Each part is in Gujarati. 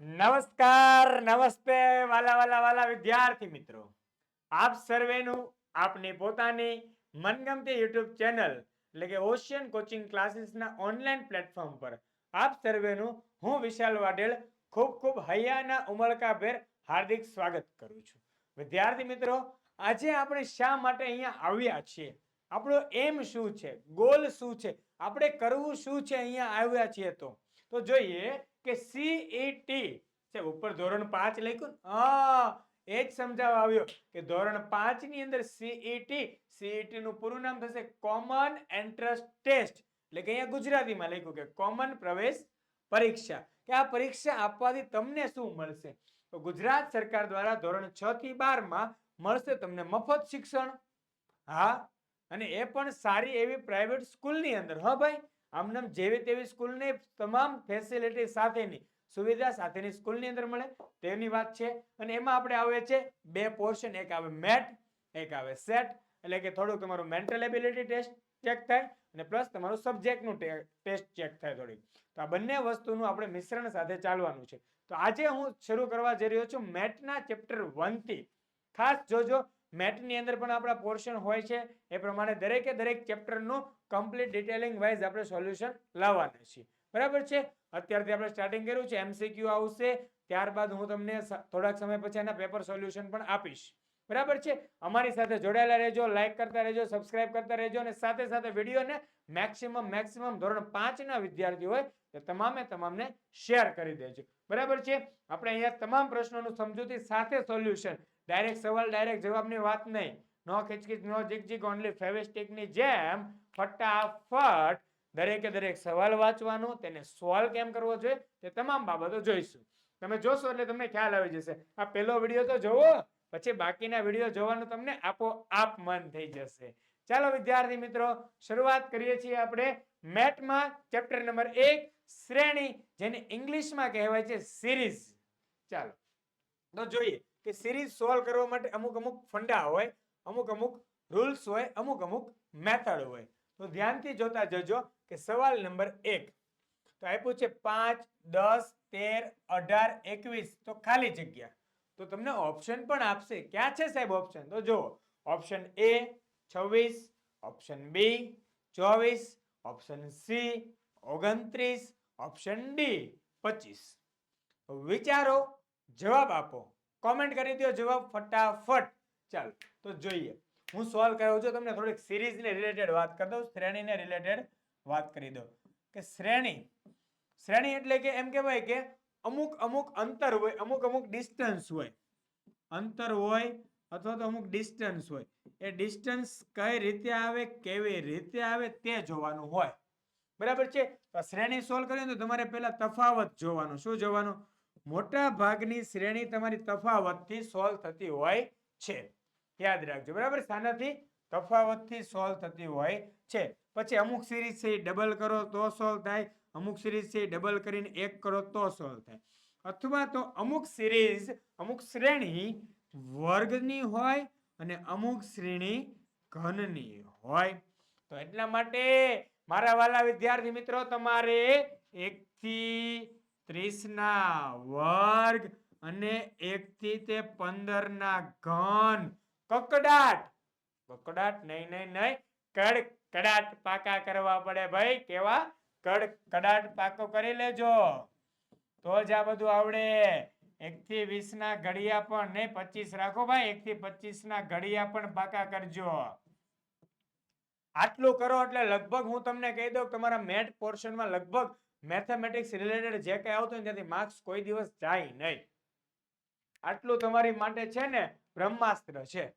નમસ્કાર, નમસ્તે, વાલા વાલા વાલા વિદ્યાર્થી મિત્રો. આપ સર્વેનું આપની પોતાની મનગમતી યુટ્યુબ ચેનલ, એટલે કે ઓશિયન કોચિંગ ક્લાસીસના ઓનલાઈન પ્લેટફોર્મ પર આપ સર્વેનું હું વિશાલ વાડેલ ખૂબ ખૂબ હૈયાના ઉમળકાભેર હાર્દિક સ્વાગત કરું છું. વિદ્યાર્થી મિત્રો, આજે આપણે શા માટે અહીંયા આવ્યા છીએ? આપણો એમ શું છે? ગોલ શું છે? આપણે કરવું શું છે અહીંયા આવ્યા છીએ તો? તો જોઈએ કે સીઈટી છે ઉપર ધોરણ પાંચ લખ્યું હા, એ જ સમજાવવા આવ્યો કે ધોરણ પાંચની અંદર સીઈટી સીઈટી નું પૂરું નામ થશે કોમન એન્ટ્રન્સ ટેસ્ટ એટલે કે અહીંયા ગુજરાતીમાં લખ્યું કે કોમન પ્રવેશ પરીક્ષા કે આ પરીક્ષા આપવાથી તમને શું મળશે? તો ગુજરાત સરકાર દ્વારા ધોરણ છ થી બારમાં મળશે તમને મફત શિક્ષણ. હા, અને એ પણ સારી એવી પ્રાઇવેટ સ્કૂલની અંદર. હા ભાઈ આમનામ જેવી તેવી સ્કૂલની તમામ ફેસિલિટી સાથેની સુવિધા સાથેની સ્કૂલની અંદર મળે, તેની વાત છે. અને એમાં આપણે આવે છે બે પોર્શન એક આવે મેટ એક આવે સેટ એટલે કે થોડુંક તમારું મેન્ટલ એબિલિટી ટેસ્ટ ચેક થાય, અને પ્લસ તમારું સબ્જેક્ટનું ટેસ્ટ ચેક થાય થોડીક તો આ બંને વસ્તુનું આપણે મિશ્રણ સાથે ચાલવાનું છે. તો આજે હું શરૂ કરવા જઈ રહ્યો છું મેટના ચેપ્ટર વનથી ખાસ જોજો મેટની અંદર પણ આપણા પોર્શન હોય છે. એ પ્રમાણે દરેકે દરેક ચેપ્ટરનું કમ્પ્લીટ ડિટેલિંગ વાઇઝ આપણે સોલ્યુશન લાવવાના છીએ. બરાબર છે? અત્યારથી આપણે સ્ટાર્ટિંગ કર્યું છે એમસીક્યુ આવશે. ત્યારબાદ હું તમને થોડાક સમય પછી એના પેપર સોલ્યુશન પણ આપીશ. બરાબર છે? અમારી સાથે જોડાયેલા રહેજો લાઇક કરતા રહેજો સબસ્ક્રાઇબ કરતા રહેજો અને સાથે સાથે વિડીયોને મેક્સિમમ મેક્સિમમ ધોરણ પાંચના વિદ્યાર્થી હોય તે તમામે તમામને શેર કરી દેજો. બરાબર છે? આપણે અહીંયા તમામ પ્રશ્નોનું સમજૂતી સાથે સોલ્યુશન ડાયરેક્ટ સવાલ ડાયરેક્ટ જવાબની વાત નહીં. નો ખીચકીચ, નો જીક ઓનલી ફેવિસ્ટિકની જેમ ફટાફટ દરેકે દરેક સવાલ વાંચવાનો, તેને સોલ્વ કેમ કરવો જોઈએ તે તમામ બાબતો જોઈશું. તમે જોશો એટલે તમને ખ્યાલ આવી જશે. આ પહેલો વીડિયો તો જોવો, પછી બાકીના વીડિયો જોવાનું તમને આપોઆપ મન થઈ જશે. ચાલો વિદ્યાર્થી મિત્રો, શરૂઆત કરીએ છીએ આપણે મેટમાં ચેપ્ટર નંબર એક, શ્રેણી, જેને ઇંગ્લિશમાં કહેવાય છે સિરીઝ ચાલો, તો જોઈએ. કે સિરીઝ સોલ્વ કરવા માટે અમુક અમુક ફંડા હોય, અમુક અમુક રૂલ્સ હોય, અમુક અમુક મેથડ હોય. તો ધ્યાનથી જોતા જજો કે સવાલ નંબર એક. તો આપ્યું છે પાંચ, દસ, તેર, અઢાર, એકવીસ. તો ખાલી જગ્યા. તો તમને ઓપ્શન પણ આપશે. ક્યાં છે સાહેબ ઓપ્શન તો જુઓ. ઓપ્શન એ છવ્વીસ. ઓપ્શન બી ચોવીસ. ઓપ્શન સી ઓગણત્રીસ. ઓપ્શન ડી પચીસ. વિચારો, જવાબ આપો. કોમેન્ટ કરી દો જવાબ ફટાફટ. ચાલો, તો જોઈએ. હું સોલ્વ કર્યો છું, તમને થોડીક સિરીઝને રિલેટેડ વાત કરી દઉં, શ્રેણીને રિલેટેડ વાત કરી દઉં. કે શ્રેણી શ્રેણી એટલે કે એમ કહેવાય કે અમુક અમુક અંતર હોય, અમુક અમુક ડિસ્ટન્સ હોય. અંતર હોય અથવા તો અમુક ડિસ્ટન્સ હોય. એ ડિસ્ટન્સ કઈ રીતે આવે, કેવી રીતે આવે, તે જોવાનું હોય. બરાબર છે? શ્રેણી સોલ્વ કરીએ તો તમારે પહેલા તફાવત જોવાનું. શું જોવાનું? મોટા ભાગની શ્રેણી તમારી તફાવતથી સોલ્વ થતી હોય છે. યાદ રાખજો, બરાબર? શાનાથી તફાવતથી સોલ્વ થતી હોય છે. પછી અમુક સિરીઝ છે ડબલ કરો તો સોલ્વ થાય, અમુક સિરીઝ છે ડબલ કરીને એક કરો તો સોલ્વ થાય. અથવા તો અમુક સિરીઝ અમુક શ્રેણી વર્ગની હોય અને અમુક શ્રેણી ઘનની હોય. તો એટલા માટે મારા વાલા વિદ્યાર્થી મિત્રો, તમારે એક ત્રીસ ના વર્ગ અને એક થી તે પંદર ના ઘન. કકડાટ. કકડાટ નહીં નહીં નહીં. કડ, કડાટ પાકા કરવા પડે ભાઈ. કેવા? કડ, કડાટ પાકો કરી લેજો. તો જ આ બધું આવડે. એક થી વીસ ના ઘડિયા પણ નહીં, પચીસ રાખો ભાઈ. એક થી પચીસ ના ઘડિયા પણ પાકા કરજો. આટલું કરો એટલે લગભગ હું તમને કહી દઉં તમારા મેટ પોર્શનમાં લગભગ મેથેમેટિક્સ રિલેટેડ જે કંઈ આવતું હોય ત્યાંથી માર્ક્સ કોઈ દિવસ જાય નહીં. આટલું તમારી માટે છે ને બ્રહ્માસ્ત્ર છે.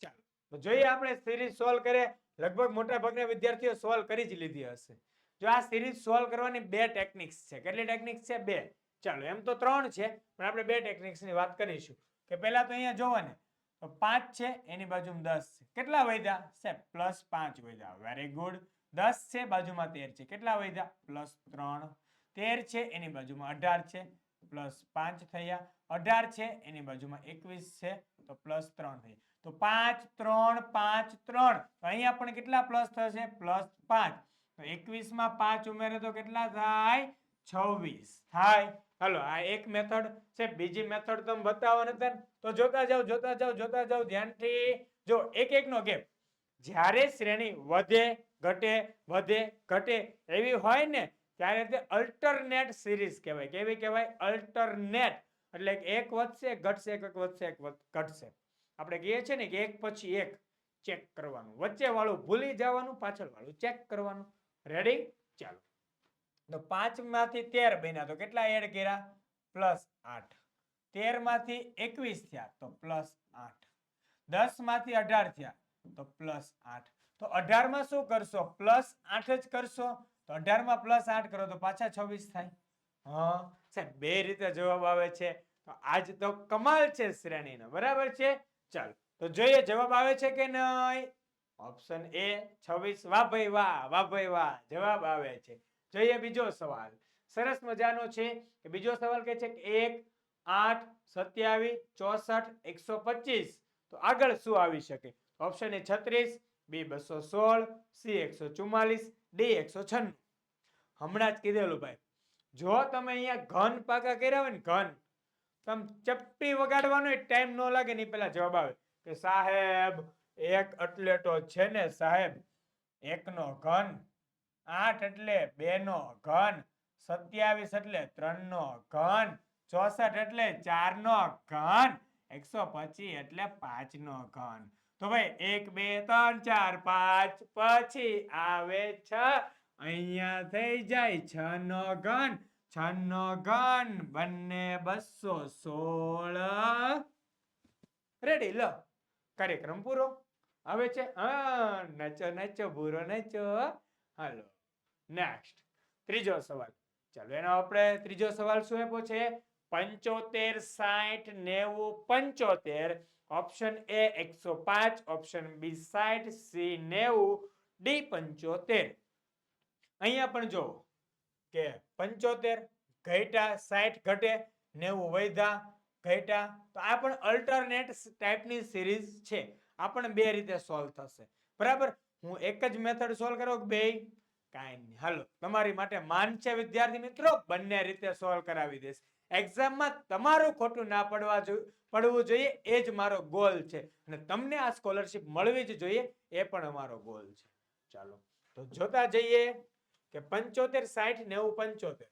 ચાલો, તો જોઈએ આપણે સિરીઝ સોલ્વ કરે લગભગ મોટા ભાગના વિદ્યાર્થીઓ સોલ્વ કરી જ લીધી હશે. જો આ સિરીઝ સોલ્વ કરવાની બે ટેકનિક્સ છે. કેટલી ટેકનિક્સ છે? બે. ચાલો, એમ તો ત્રણ છે, પણ આપણે બે ટેકનિક્સની વાત કરીશું. કે પહેલા તો અહીંયા જોવો ને, તો પાંચ છે, એની બાજુમાં દસ છે. કેટલા વધ્યા? સાહેબ પ્લસ પાંચ વધ્યા. વેરી ગુડ દસ છે, બાજુમાં તેર છે. કેટલા વધ્યા પ્લસ ત્રણ. તેર છે, એની બાજુમાં અઢાર છે. પ્લસ પાંચ થયા. અઢાર છે, એની બાજુમાં એકવીસ છે. તો પ્લસ ત્રણ થઈ. તો પાંચ, ત્રણ પાંચ, ત્રણ. તો અહીંયા પણ કેટલા પ્લસ થશે? પ્લસ પાંચ. તો એકવીસમાં પાંચ ઉમેરે તો કેટલા થાય? છવ્વીસ થાય. હાલો, આ એક મેથડ છે. બીજી મેથડ તમે બતાવો ને. તો જોતા જાઓ જોતા જાઓ જોતા જાઓ. ધ્યાનથી જો એક એક નો ગેપ. જ્યારે શ્રેણી વધે ઘટે, વધે, ઘટે એવી હોય ને ત્યારે તે અલ્ટરનેટ સિરીઝ કહેવાય. કેવી કહેવાય? અલ્ટરનેટ એટલે એક વધશે, ઘટશે, એક વધશે, એક ઘટશે. આપણે કહીએ છીએ ને કે એક પછી એક ચેક કરવાનું. વચ્ચે વાળું ભૂલી જવાનું પાછળ વાળું ચેક કરવાનું. રેડી ચાલો. તો પાંચમાંથી તેર બન્યા. તો કેટલા એડ કર્યા? પ્લસ આઠ. તેરમાંથી એકવીસ થયા, તો પ્લસ આઠ. દસમાંથી અઢાર થયા, તો પ્લસ આઠ. તો અઢારમાં શું કરશો? પ્લસ આઠ જ કરશો? તો અઢારમાં પ્લસ આઠ કરો તો પાછા છવ્વીસ થાય. હા, સાહેબ, બે રીતે જવાબ આવે છે. તો આજ તો કમાલ છે શ્રેણીનો, બરાબર છે? ચાલો, તો જોઈએ જવાબ આવે છે કે નહીં? ઓપ્શન એ છવ્વીસ. વાહ ભાઈ વાહ વાહ ભાઈ વાહ, જવાબ આવે છે. જોઈએ બીજો સવાલ. સરસ મજાનો છે કે બીજો સવાલ કે છે કે એક, આઠ, સત્યાવીસ, ચોસઠ, એકસો પચીસ. તો આગળ શું આવી શકે? ઓપ્શન એ છત્રીસ બી બસો સોળ, સી એકસો ચુમ્માલીસ ડી એકસો છન્નું. હમણાં જ કીધેલું ભાઈ. જો તમે અહીંયા ઘન પાકા કર્યા હોય ને, ઘન, તમે ચપટી વગાડવાનો ટાઈમ ન લાગે ને પેલા જવાબ આવે. કે સાહેબ, એક અટલેટો છે ને સાહેબ, એકનો ઘન, આઠ એટલે બે નો ઘન, સત્યાવીસ એટલે ત્રણ નો ઘન, ચોસઠ એટલે ચાર નો ઘન, એકસો પચીસ એટલે પાંચ નો ઘન. તો ભાઈ, એક, બે, ત્રણ, ચાર, પાંચ, પછી આવે છ. અહીંયા થઈ જાય છ નો ઘન છ નો ઘન, બંને બસો સોળ. રેડી લો. કાર્યક્રમ પૂરો. હવે છે. નચો નચો, ભૂરો નચો. હાલો નેક્સ્ટ ત્રીજો સવાલ. ચાલો, એનો આપણે ત્રીજો સવાલ શું આપ્યો છે? પંચોતેર, સાઠ, નેવું, પંચોતેર. ઓપ્શન એ એકસો પાંચ ઓપ્શન બી સાઠ સી નેવું ડી પંચોતેર. અહીંયા પણ જો કે પંચોતેર ઘટ્યા સાઠ ઘટે, નેવું વૈધા ઘટ્યા તો આ પણ અલ્ટરનેટ ટાઈપની સિરીઝ છે. આ પણ બે રીતે સોલ્વ થશે. બરાબર? હું એક જ મેથડ સોલ્વ કરો બે કાંઈ નહીં. હાલો, તમારી માટે માન છે વિદ્યાર્થી મિત્રો, બંને રીતે સોલ્વ કરાવી દઈશ. એક્ઝામમાં તમારું ખોટું ના પડવા જો, પડવું જોઈએ, એ જ મારો ગોલ છે. અને તમને આ સ્કોલરશિપ મળવી જ જોઈએ, એ પણ અમારો ગોલ છે. ચાલો, તો જોતા જઈએ કે પંચોતેર, સાઠ, નેવું, પંચોતેર.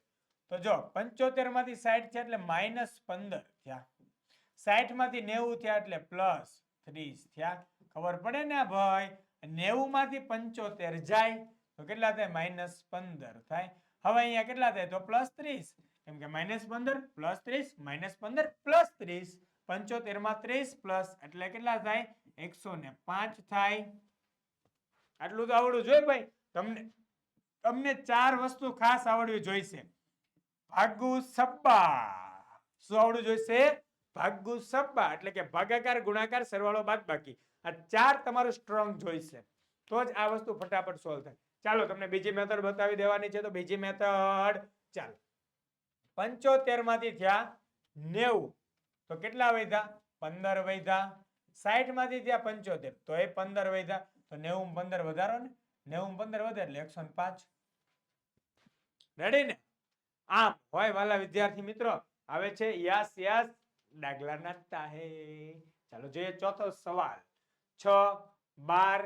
તો જો, પંચોતેરમાંથી સાઠ થયા એટલે માઇનસ પંદર થયા. સાઠમાંથી નેવું થયા એટલે પ્લસ ત્રીસ થયા. ખબર પડે ને ભાઈ? નેવું માંથી પંચોતેર જાય, તો કેટલા થાય? માઇનસ પંદર થાય. હવે અહીંયા કેટલા થાય? તો પ્લસ ત્રીસ. કેમ કે માઇનસ પંદર પ્લસ ત્રીસ માઇનસ પંદર પ્લસ ત્રીસ, પંચોતેરમાં ત્રીસ પ્લસ એટલે કેટલા થાય? એકસો ને પાંચ થાય. આટલું તો આવડવું જોઈએ ભાઈ. તમને તમને ચાર વસ્તુ ખાસ આવડવી જોઈશે. ભાગુ સબ્બા શું આવડવું જોઈશે? ભાગુ સબ્બા એટલે કે ભાગાકાર, ગુણાકાર, સરવાળો બાદ બાકી. આ ચાર તમારું સ્ટ્રોંગ જોઈશે. તો જ આ વસ્તુ ફટાફટ સોલ્વ થાય. ચાલો, તમને બીજી મેથડ બતાવી દેવાની છે તો બીજી મેથડ ચાલો. પંચોતેરમાંથી થયા નેવું. તો કેટલા વૈધા પંદર વૈધા સાઠમાંથી થયા પંચોતેર. તો એ પંદર વૈધા તો નેવું પંદર વધારો ને? નેવું પંદર વધે એટલે એકસો પાંચ. રેડી ને? આમ, હોય વાલા વિદ્યાર્થી મિત્રો, આવે છે યસ યસ. ડાગલા નાચતા હે ચાલો જોઈએ ચોથો સવાલ. છ, બાર,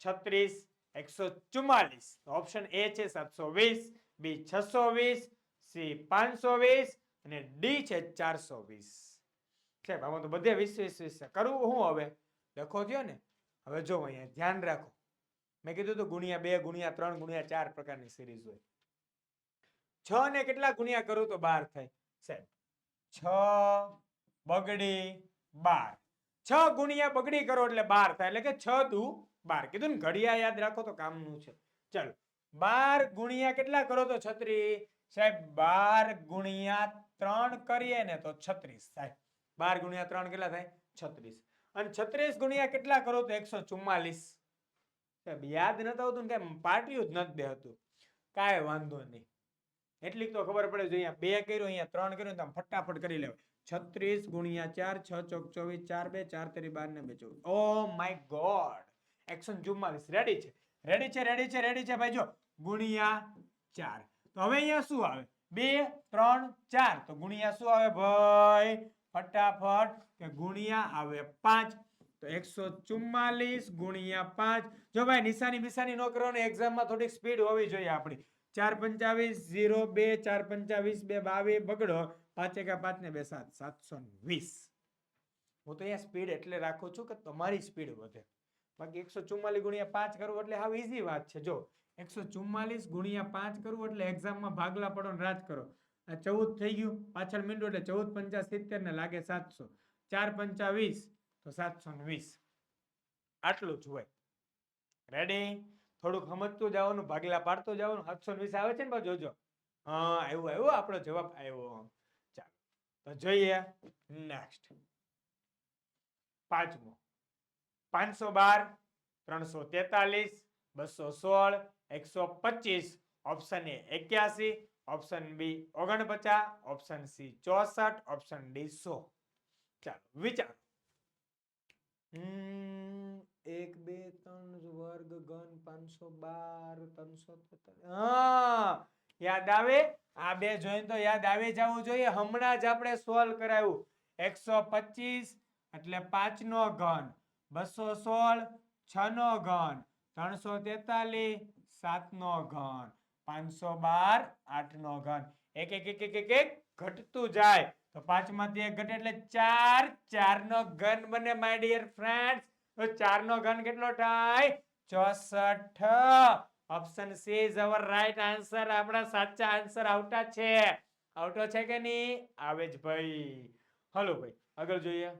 છત્રીસ, એકસો ચુમ્માલીસ. ઓપ્શન એ છે સાતસો વીસ બી છસો વીસ સી પાંચસો વીસ અને ડી છે ચારસો વીસ. સાહેબ આમાં તો બધે વીસ વીસ વીસ છે. કરવું શું હવે? લખો થયો ને. હવે જો અહીંયા ધ્યાન રાખો. મેં કીધું તો ગુણ્યા બે, ગુણ્યા ત્રણ, ગુણ્યા ચાર પ્રકારની સિરીઝ હોય. છ ને કેટલા ગુણ્યા કરું તો બાર થાય? સાહેબ, છ બગડી બાર. છ ગુણ્યા બગડી કરો એટલે બાર થાય. એટલે કે છ દુ બાર. કીધું ને ઘડિયા યાદ રાખો તો કામનું છે. ચાલો, બાર ગુણ્યા કેટલા કરો તો છત્રીસ સાહેબ, બાર ગુણ્યા ત્રણ કરીએ ને તો છત્રીસ થાય. બાર ગુણ્યા ત્રણ કેટલા થાય? છત્રીસ. અને છત્રીસ ગુણ્યા કેટલા કરો તો એકસો ચુમ્માલીસ. સાહેબ, યાદ નતું આવતું ને કે પાટિયું જ નથી દેતું કાંઈ વાંધો નહીં. એટલી તો ખબર પડે જો અહીંયા બે કર્યું, અહીંયા ત્રણ કર્યું, તો ફટાફટ કરી લેવાય. છત્રીસ ગુણ્યા ચાર, છ, ચોક, ચોવીસ, ચાર, બે, ચાર, તેરી, બાર, ને બે ચોવીસ ઓ માય ગોડ! એકસો ચુમ્માલીસ. રેડી છે. રેડી છે રેડી છે રેડી છે. ભાઈ જો, ગુણ્યા ચાર. તો હવે અહીંયા શું આવે? બે, ત્રણ, ચાર. તો ગુણ્યા શું આવે ભાઈ? ફટાફટ કે ગુણ્યા આવે પાંચ. તો એકસો ચુમ્માલીસ ગુણ્યા પાંચ. જો ભાઈ નિશાની બિશાની ન કરો ને એક્ઝામમાં થોડીક સ્પીડ હોવી જોઈએ આપણી. ચાર પંચાવીસ, ઝીરો, બે, ચાર પંચાવીસ, બે, બાવીસ, બગડો. પાંચ એકા પાંચ ને બે, સાત. સાતસો વીસ. હું તો અહીંયા સ્પીડ એટલે રાખું છું કે તમારી સ્પીડ વધે. બાકી એકસો ચુમ્માલીસ ગુણ્યા પાંચ કરવું એટલે હાવ ઈઝી વાત છે. જો, એકસો ચુમ્માલીસ ગુણ્યા પાંચ કરવું એટલે એક્ઝામમાં ભાગલા પડો રાજ કરો. આ ચૌદ થઈ ગયું, પાછળ મીંડું એટલે ચૌદ પંચા સિત્તેર ને લાગે સાતસો. ચાર પંચા વીસ, તો સાતસો ને વીસ. આટલું જ હોય. રેડી થોડુંક સમજતું જવાનું, ભાગલા પાડતું જવાનું, સાતસો વીસ આવે છે ને પાછું જોજો હા, આવ્યું આવ્યું, આપણો જવાબ આવ્યો. ચાલો, તો જોઈએ નેક્સ્ટ પાંચમો. પાંચસો બાર, ત્રણસો તેતાલીસ, બસો સોળ, એકસો પચીસ. ઓપ્શન એ એક્યાસી ઓપ્શન બી ઓગણપચાસ ઓપ્શન સી ચોસઠ ઓપ્શન ડી સો. ચાલો, વિચાર. એક, બે, ત્રણ વર્ગ ઘન પાંચસો બાર, ત્રણસો હા, યાદ આવે? આ બે જોઈને તો યાદ આવી જવું જોઈએ. હમણાં જ આપણે સોલ્વ કરાયું. એકસો પચીસ એટલે પાંચ નો ઘન. બસો સોળ છ નો ઘન. ત્રણસો તેતાલીસ સાત નો ઘન. પાંચસો બાર આઠ નો ઘન. એક એક એક એક એક ઘટતું જાય. તો પાંચમાંથી એક ઘટે એટલે ચાર. ચાર નો ઘન બને માય ડિયર ફ્રેન્ડ્સ તો ચાર નો ઘન કેટલો થાય? ચોસઠ. Option C is our right answer આપણા સાચા આન્સર આવતા છે. આવતો છે કે નહીં? આવે જ ભાઈ. હલો ભાઈ, આગળ જોઈએ.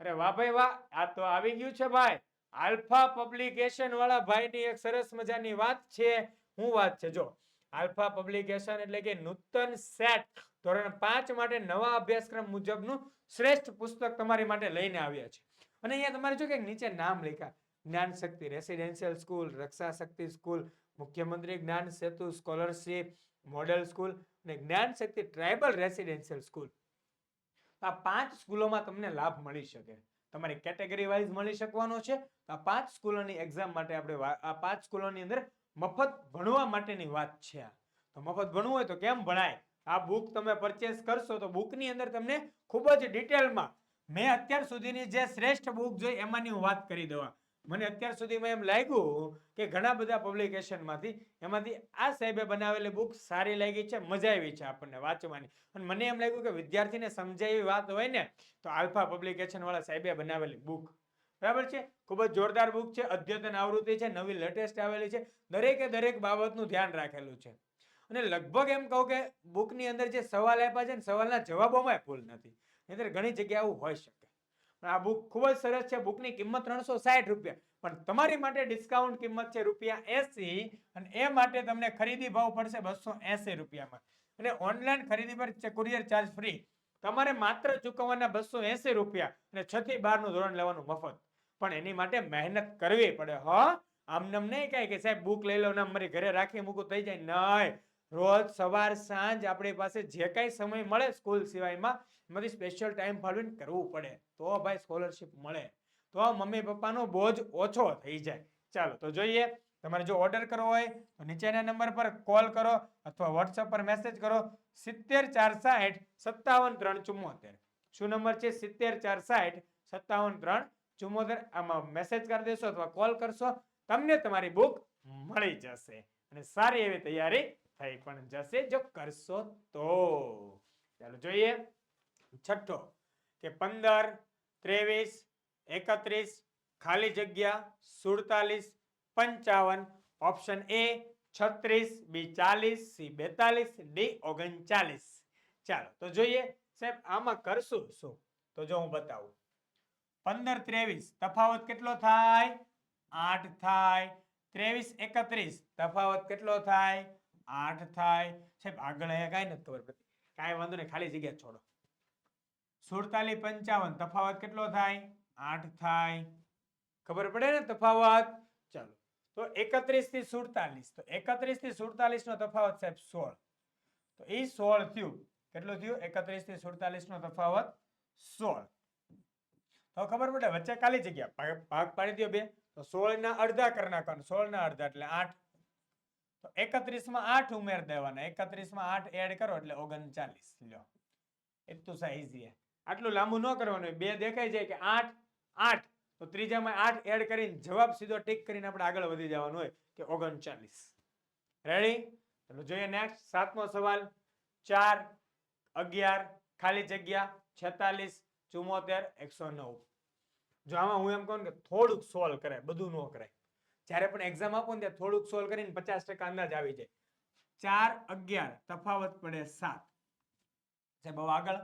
અરે વાહ ભાઈ વાહ, આ તો આવી ગયું છે ભાઈ. આલ્ફા પબ્લિકેશન વાળા ભાઈની એક સરસ મજાની વાત છે. હું વાત છે, જો. આલ્ફા પબ્લિકેશન એટલે કે નૂતન સેટ. ધોરણ પાંચ માટે નવા અભ્યાસક્રમ મુજબનું શ્રેષ્ઠ પુસ્તક તમારી માટે લઈને આવ્યા છે. અને અહીંયા તમારે જો કે નીચે નામ લખ્યા. Gyan Shakti residential school, Raksha Shakti school, Mukhyamantri Gyan Setu scholarship, model school અને જ્ઞાન શક્તિ ટ્રાઇબલ રેસિડેન્શિયલ સ્કૂલ. આ પાંચ સ્કૂલોમાં તમને લાભ મળી શકે. તમારી કેટેગરી વાઇઝ મળી શકવાનો છે. આ પાંચ સ્કૂલોની એક્ઝામ માટે આપણે આ પાંચ સ્કૂલોની અંદર મફત ભણવા માટેની વાત છે આ. તો મફત ભણવું હોય તો કેમ ભણાય? આ બુક તમે પરચેસ કરશો તો બુકની અંદર તમને ખૂબ જ ડિટેલમાં મેં અત્યાર સુધીની જે શ્રેષ્ઠ બુક જોઈ એમાંની હું વાત કરી દઉં મને અત્યાર સુધીમાં એમ લાગ્યું કે ઘણા બધા પબ્લિકેશનમાંથી એમાંથી આ સાહેબે બનાવેલી બુક સારી લાગી છે, મજા આવી છે આપણને વાંચવાની. અને મને એમ લાગ્યું કે વિદ્યાર્થીને સમજાય એવી વાત હોય ને, તો આલ્ફા પબ્લિકેશન વાળા સાહેબે બનાવેલી બુક બરાબર છે? ખૂબ જ જોરદાર બુક છે, અદ્યતન આવૃત્તિ છે, નવી લેટેસ્ટ આવેલી છે, દરેકે દરેક બાબતનું ધ્યાન રાખેલું છે. અને લગભગ એમ કહું કે બુકની અંદર જે સવાલ આપ્યા છે ને, સવાલના જવાબોમાં ભૂલ નથી. નહીં ઘણી જગ્યાએ આવું હોઈ શકે. આ બુક ખૂબ જ સરસ છે. બુકની કિંમત ત્રણસો સાઠ રૂપિયા. પણ તમારી માટે ડિસ્કાઉન્ટ કિંમત છે રૂપિયા એસી અને એ માટે તમને ખરીદી ભાવ પડશે બસો એસી રૂપિયામાં. અને ઓનલાઈન ખરીદી પર કુરિયર ચાર્જ ફ્રી તમારે માત્ર ચૂકવવાના બસો એસી રૂપિયા અને છ થી બારનું ધોરણ લેવાનું મફત. પણ એની માટે મહેનત કરવી પડે, હ. આમ નામ નહીં કહે કે સાહેબ બુક લઈ લો ને મારી ઘરે રાખી મૂકું, થઈ જાય. નહીં. રોજ સવાર, સાંજ આપણી પાસે જે કાંઈ સમય મળે સ્કૂલ સિવાયમાં, એમાંથી સ્પેશિયલ ટાઈમ ફાળવીને કરવું પડે. તો ભાઈ સ્કોલરશિપ મળે. તો મમ્મી પપ્પાનો બોજ ઓછો થઈ જાય. ચાલો, તો જોઈએ. તમારે જો ઓર્ડર કરવો હોય, તો નીચેના નંબર પર કોલ કરો અથવા વોટ્સઅપ પર મેસેજ કરો. સિત્તેર ચાર સાઠ સત્તાવન ત્રણ ચુમ્મોતેર. શું નંબર છે? સિત્તેર ચાર સાઠ સત્તાવન ત્રણ ચુમ્મોતેર. આમાં મેસેજ કરી દેશો અથવા કોલ કરશો. તમને તમારી બુક મળી જશે. અને સારી એવી તૈયારી થઈ પણ જશે જો કરશો તો. ચાલો જોઈએ. છઠ્ઠો, કે પંદર, ત્રેવીસ, એકત્રીસ, ખાલી જગ્યા, સુડતાલીસ, પંચાવન. ઓપ્શન એ છત્રીસ, બી ચાલીસ, સી બેતાલીસ, ડી ઓગણચાલીસ. ચાલો, તો જોઈએ. સાહેબ, આમાં કરશું શું? તો જો હું બતાવું. પંદર, ત્રેવીસ, તફાવત કેટલો થાય? આઠ થાય. ત્રેવીસ, એકત્રીસ, તફાવત કેટલો થાય? આઠ થાય. સાહેબ, આગળ અહીંયા કાંઈ નથી ખબર પડતી. કાંઈ વાંધો નહીં, ખાલી જગ્યા છોડો. સુડતાલીસ પંચાવન, તફાવત કેટલો થાય? આઠ થાય. ખબર પડે ને તફાવત? ચાલો. તો એકત્રીસથી સુડતાલીસ. તો એકત્રીસથી સુડતાલીસ નો તફાવત સાહેબ સોળ. તો એ સોળ થયું. કેટલું થયું? એકત્રીસથી સુડતાલીસ નો તફાવત સોળ. તો ખબર પડે, વચ્ચે ખાલી જગ્યા. ભાગ પાડી દો બે. તો સોળ ના અડધા કરી નાખવાનું. સોળ ના અડધા એટલે આઠ. તો એકત્રીસમાં આઠ ઉમેર દેવાના. એકત્રીસમાં આઠ એડ કરો એટલે ઓગણચાલીસ. લ્યો. એટલું સા easy આટલું લાંબુ ન કરવાનું. બે દેખાય જાય કે આઠ આઠ. તો ત્રીજામાં આઠ એડ કરીને જવાબ સીધો ટીક કરીને આપણે આગળ વધી જવાનું હોય કે ઓગણચાલીસ. રેડી ચલો જોઈએ નેક્સ્ટ સાતમો સવાલ. ચાર, અગિયાર, ખાલી જગ્યા, છેતાલીસ, ચુમ્મોતેર, એકસો નવ. જો આમાં હું એમ કહું કે થોડુંક સોલ્વ કરાય, બધું ન કરાય. જ્યારે પણ એક્ઝામ આપો ને ત્યારે થોડુંક સોલ્વ કરીને પચાસ ટકા અંદાજ આવી જાય. ચાર અગિયાર, તફાવત પડે સાત. છે બહુ આગળ.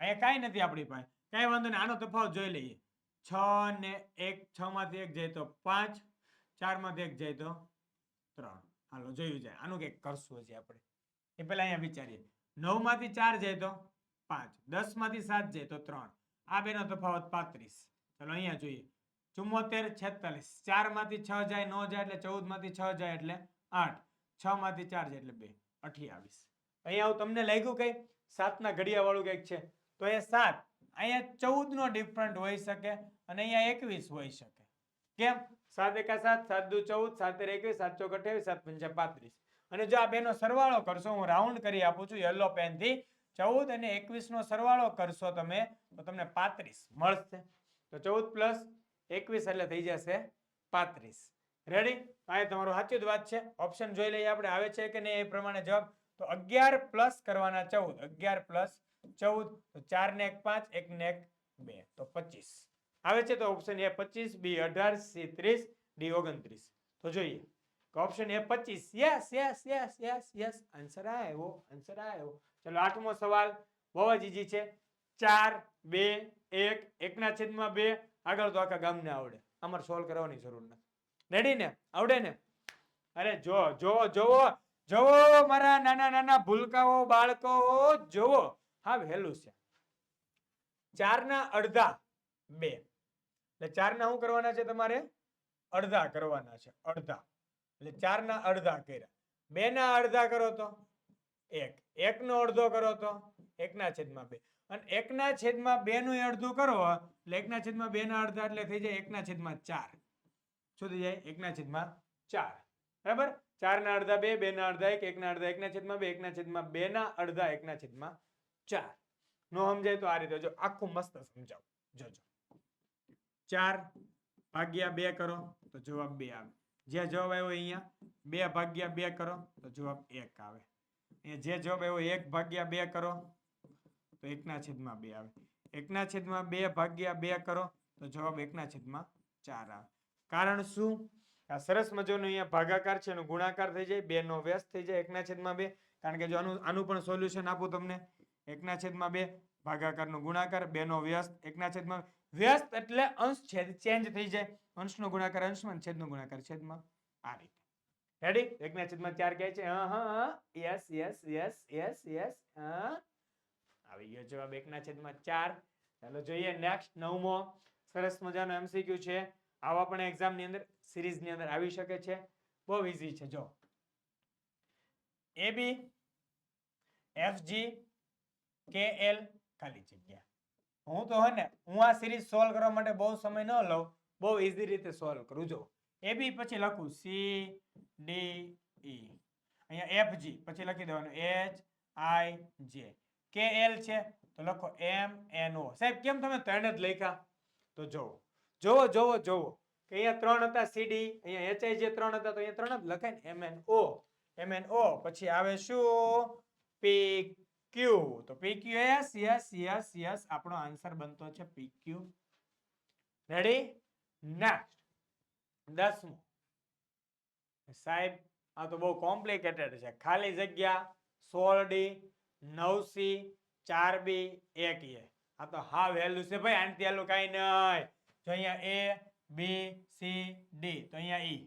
અહીંયા કાંઈ નથી આપણી પાસે. કાંઈ વાંધો નહીં, આનો તફાવત જોઈ લઈએ. છ ને એક, છ માંથી એક જાય તો પાંચ, ચારમાંથી એક જાય તો ત્રણ. હાલો, જોયું જાય. આનું કંઈક કરશું હજી આપણે. એ પહેલાં અહીંયા વિચારીએ. નવમાંથી ચાર જાય તો પાંચ. દસમાંથી સાત જાય તો ત્રણ. આ બેનો તફાવત પાંત્રીસ. ચલો, અહીંયા જોઈએ. ચુમ્મોતેર, છેતાલીસ. ચારમાંથી છ જાય, નો જાય એટલે ચૌદમાંથી છ જાય એટલે આઠ. છ માંથી ચાર જાય એટલે બે. અઠ્યાવીસ. અહીંયા હું તમને લાગ્યું કઈ? સાતના ઘડિયા વાળું કંઈક છે. તો એ સાત. અહીંયા ચૌદ નો ડિફરન્ટ હોઈ શકે અને અહીંયા એકવીસ હોઈ શકે. કેમ? સાત એકા સાત સાત દુ ચૌદ, સાત તેર એકવીસ, સાત ચોક અઠ્યાવીસ, સાત પંચા પાંત્રીસ. અને જો આ બેનો સરવાળો કરશો, હું રાઉન્ડ કરી આપું છું યલો પેનથી ચૌદ અને એકવીસ નો સરવાળો કરશો તમે, તો તમને પાંત્રીસ મળશે. તો ચૌદ પ્લસ એકવીસ એટલે થઈ જશે પાંત્રીસ. રેડી આ તમારું સાચું જ વાત છે. ઓપ્શન જોઈ લઈએ આપણે, આવે છે કે નહીં એ પ્રમાણે જવાબ. તો અગિયાર પ્લસ કરવાના ચૌદ. અગિયાર પ્લસ ચૌદ, તો ચાર ને એક પાંચ, એક ને એક બે, તો પચીસ. આવે છે તો ઓપ્શન એ પચીસ, બી અઢાર, સી ત્રીસ, ડી ઓગણત્રીસ. તો જોઈએ. ઓપ્શન એ પચીસ. Yes yes yes yes yes answer આવ્યો આન્સર આવ્યો. ચલો આઠમો સવાલ. બહુ જ ઈજી છે. ચાર, બે, એક. એકના છેદમાં બે. આગળ તો આખા ગામને આવડે. અમારે સોલ્વ કરવાની જરૂર નથી. રેડી ને? આવડે ને? અરે જો જો જોવો જોવો મારા નાના નાના ભૂલકાઓ, બાળકો જોવો હા, વહેલું છે. ચારના અડધા બે. એટલે ચારના શું કરવાના છે તમારે? અડધા કરવાના છે, અડધા. એટલે ચારના અડધા કર્યા. બે ના અડધા કરો તો? એક. એકનો અડધો કરો તો? એકના છેદમાં બે. અને એકના છેદમાં બે નું અડધું કરો એટલે એકના છેદમાં બે ના અડધા એટલે થઈ જાય એકના છેદમાં ચાર. શું થઈ જાય? એકના છેદમાં ચાર. બરાબર? ચાર ના અડધા બે બે ના અડધા એક, એકના અડધા એકના છેદમાં બે, એકના છેદમાં બે ના અડધા એકના છેદમાં ચાર. નો સમજાય તો આ રીતે જો આખું મસ્ત સમજાવું. જોજો. ચાર ભાગ્યા બે કરો તો જવાબ બે આવે. જે જવાબ આવ્યો અહીંયા, બે ભાગ્યા બે કરો તો જવાબ એક આવે. અહીંયા જે જવાબ આવ્યો, એક ભાગ્યા બે કરો તો એકના છેદમાં બે આવે. એકના છેદમાં બે ભાગ્યા બે કરો, તો જવાબ એકના છેદમાં ચાર આવે. કારણ શું? આ સરસ મજાનો અહીંયા ભાગાકાર છે એનો ગુણાકાર થઈ જાય બે નો વ્યસ્ત થઈ જાય એકના છેદમાં બે. કારણ કે જો આનું આનું પણ સોલ્યુશન આપું તમને. એકના છેદમાં બે, ભાગાકારનો ગુણાકાર બે નો વ્યસ્ત, એકના છેદમાં વ્યસ્ત એટલે અંશ છેદ ચેન્જ થઈ જાય. અંશનો ગુણાકાર અંશમાં છેદનો ગુણાકાર છેદમાં આ રીતે. રેડી એકના છેદમાં ચાર કહે છે, હા હા yes yes yes yes yes હા. આવી ગયો જવાબ એકના છેદમાં ચાર. ચાલો જોઈએ નેક્સ્ટ નવમો. સરસ મજાનો એમસીક્યુ છે. આવા પણ એક્ઝામની અંદર સિરીઝની અંદર આવી શકે છે. બહુ ઈઝી છે, જો. એ બી એફ જી કે એલ ખાલી જગ્યા. હું તો હોય ને, હું આ સિરીઝ સોલ્વ કરવા માટે બહુ સમય ન લઉં. બહુ ઈઝી રીતે સોલ્વ કરું, જો. એ બી પછી લખું સી ડી ઈ અહીંયા એફ જી પછી લખી દેવાનું એચ આઈ જે કે એલ છે? તો લખો એમ એન ઓ. સાહેબ, કેમ તમે ત્રણ જ લખ્યા? તો જોવો જોવો જોવો જોવો કે અહીંયા ત્રણ હતા સીડી, અહીંયા એચઆઈ જે ત્રણ હતા, તો અહીંયા ત્રણ જ લખાય ને, M N O. M N O. પછી આવે શું? P Q. તો P Q yes yes yes yes. આપણો આન્સર બનતો છે પી ક્યુ. રેડી? નેક્સ્ટ દસમું. સાહેબ, આ તો બહુ કોમ્પ્લિકેટેડ છે. ખાલી જગ્યા, સોળ ડી નવ સી ચાર બી એક એ આ તો હા વહેલું છે ભાઈ, આનથી પહેલું કાંઈ નહીં જો અહીંયા એ, બી, સી, ડી, તો અહીંયા ઈ.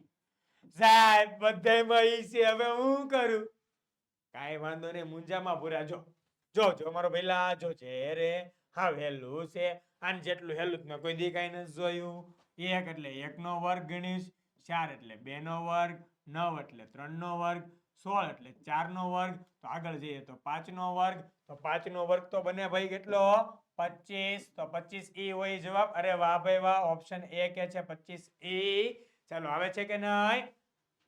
સાહેબ, બધાયમાં ઈ છે. હવે હું કરું? કાંઈ વાંધો નહીં મુંજામાં પૂરા જો જો જો મારો ભઈલા જો છે રે હા વહેલું છે. આને જેટલું હેલું જ મેં કોઈ દી કાંઈ નથી જોયું. એક એટલે એકનો વર્ગ ગણીશ, ચાર એટલે બેનો વર્ગ, નવ એટલે ત્રણનો વર્ગ સોળ એટલે ચાર નો વર્ગ, તો આગળ જઈએ તો પાંચ નો વર્ગ, તો પાંચ નો વર્ગ તો બને ભાઈ કેટલો? પચીસ. તો પચીસ ઈ હોય જવાબ. અરે વાહ ભાઈ વાહ ઓપ્શન એ કે છે પચીસ ઈ. ચાલો, આવે છે કે નહીં?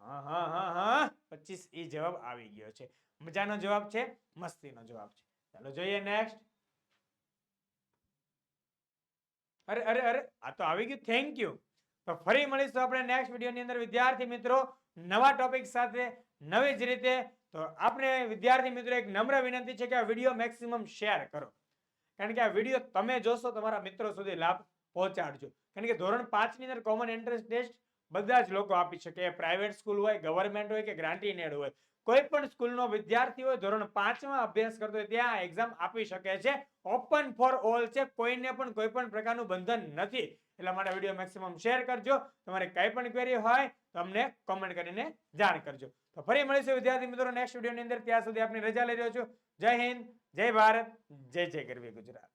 હા હા હા હા. પચીસ ઈ જવાબ આવી ગયો છે. મજાનો જવાબ છે? મસ્તીનો જવાબ છે. ચાલો, જોઈએ નેક્સ્ટ અરે અરે અરે, આ તો આવી ગયું. થેન્ક યુ તો ફરી મળીશું આપણે નેક્સ્ટ વિડીયોની અંદર. વિદ્યાર્થી મિત્રો, નવા ટોપિક સાથે નવી જ રીતે. તો આપણે વિદ્યાર્થી મિત્રો એક નમ્ર વિનંતી છે કે આ વીડિયો મેક્સિમમ શેર કરો. કારણ કે આ વીડિયો તમે જોશો, તમારા મિત્રો સુધી લાભ પહોંચાડજો. કારણ કે ધોરણ પાંચની અંદર કોમન એન્ટ્રન્સ ટેસ્ટ બધા જ લોકો આપી શકે. પ્રાઇવેટ સ્કૂલ હોય ગવર્મેન્ટ હોય કે ગ્રાન્ટીનેડ હોય. કોઈ પણ સ્કૂલનો વિદ્યાર્થી હોય, ધોરણ પાંચમાં અભ્યાસ કરતો હોય, ત્યાં એક્ઝામ આપી શકે છે. ઓપન ફોર ઓલ છે. કોઈને પણ કોઈ પણ પ્રકારનું બંધન નથી. એટલા માટે વીડિયો મેક્સિમમ શેર કરજો. તમારે કંઈ પણ ક્વેરી હોય તો અમને કોમેન્ટ કરીને જાણ કરજો. તો ફરી મળીશું વિદ્યાર્થી મિત્રો નેક્સ્ટ વિડીયોની અંદર. ત્યાં સુધી આપની રજા લઈ રહ્યો છું. જય હિન્દ, જય ભારત, જય જય ગરવી ગુજરાત.